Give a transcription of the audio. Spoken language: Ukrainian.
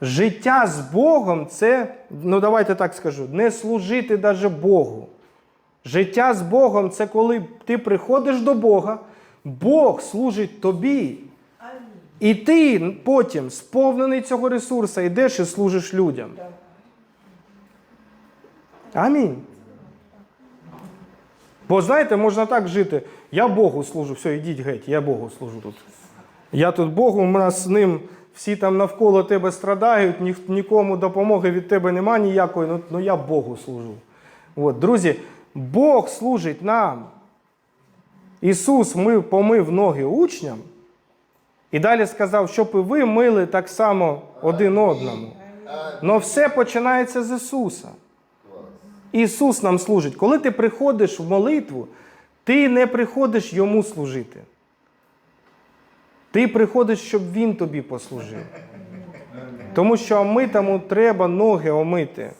Життя з Богом це, ну давайте так скажу, не служити даже Богу. Життя з Богом це коли ти приходиш до Бога, Бог служить тобі. І ти потім, сповнений цього ресурсу, йдеш і служиш людям. Амінь. Бо знаєте, можна так жити. Я Богу служу, все, йдіть геть, я Богу служу тут. Я тут Богу, у нас з ним всі там навколо тебе страдають, ні, нікому допомоги від тебе нема ніякої, ну, ну я Богу служу. От, друзі, Бог служить нам. Ісус мив, помив ноги учням і далі сказав, щоб і ви мили так само один одному. Но все починається з Ісуса. Ісус нам служить. Коли ти приходиш в молитву, ти не приходиш йому служити. Ти приходиш, щоб Він тобі послужив. Тому що митому треба ноги омити.